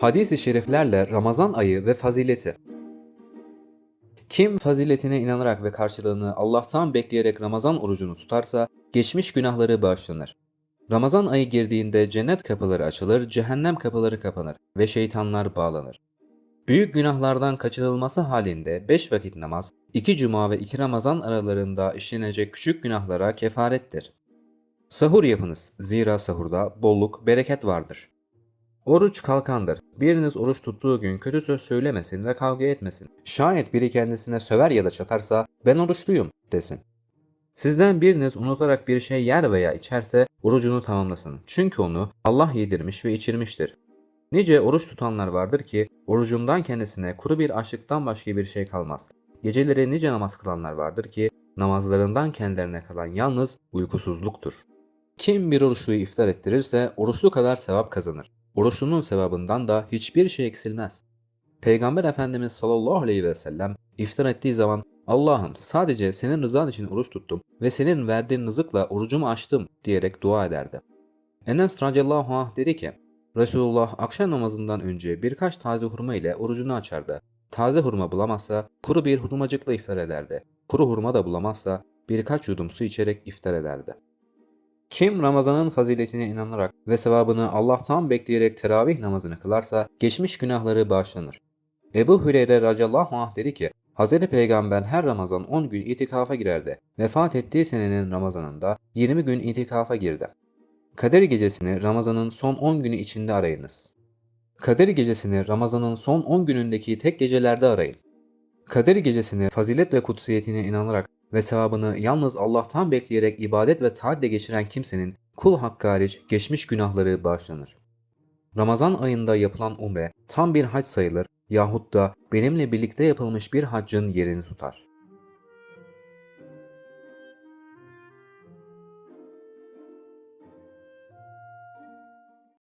Hadis-i şeriflerle Ramazan ayı ve fazileti. Kim faziletine inanarak ve karşılığını Allah'tan bekleyerek Ramazan orucunu tutarsa geçmiş günahları bağışlanır. Ramazan ayı girdiğinde cennet kapıları açılır, cehennem kapıları kapanır ve şeytanlar bağlanır. Büyük günahlardan kaçınılması halinde 5 vakit namaz, 2 cuma ve 2 Ramazan aralarında işlenecek küçük günahlara kefarettir. Sahur yapınız. Zira sahurda bolluk, bereket vardır. Oruç kalkandır. Biriniz oruç tuttuğu gün kötü söz söylemesin ve kavga etmesin. Şayet biri kendisine söver ya da çatarsa ben oruçluyum desin. Sizden biriniz unutarak bir şey yer veya içerse orucunu tamamlasın. Çünkü onu Allah yedirmiş ve içirmiştir. Nice oruç tutanlar vardır ki orucundan kendisine kuru bir açlıktan başka bir şey kalmaz. Geceleri nice namaz kılanlar vardır ki namazlarından kendilerine kalan yalnız uykusuzluktur. Kim bir oruçluyu iftar ettirirse oruçlu kadar sevap kazanır. Oruçlunun sevabından da hiçbir şey eksilmez. Peygamber Efendimiz sallallahu aleyhi ve sellem iftar ettiği zaman Allah'ım sadece senin rızan için oruç tuttum ve senin verdiğin rızıkla orucumu açtım diyerek dua ederdi. Enes radıyallahu anh dedi ki Resulullah akşam namazından önce birkaç taze hurma ile orucunu açardı. Taze hurma bulamazsa kuru bir hurmacıkla iftar ederdi. Kuru hurma da bulamazsa birkaç yudum su içerek iftar ederdi. Kim Ramazan'ın faziletine inanarak ve sevabını Allah'tan bekleyerek teravih namazını kılarsa geçmiş günahları bağışlanır. Ebu Hüreyre radıyallahu anh dedi ki, Hz. Peygamber her Ramazan 10 gün itikafa girerdi. Vefat ettiği senenin Ramazanında 20 gün itikafa girdi. Kadir gecesini Ramazan'ın son 10 günü içinde arayınız. Kadir gecesini Ramazan'ın son 10 günündeki tek gecelerde arayın. Kadir gecesini fazilet ve kutsiyetine inanarak ve sevabını yalnız Allah'tan bekleyerek ibadet ve taatle geçiren kimsenin kul hakkı hariç geçmiş günahları bağışlanır. Ramazan ayında yapılan umre tam bir hac sayılır yahut da benimle birlikte yapılmış bir haccın yerini tutar.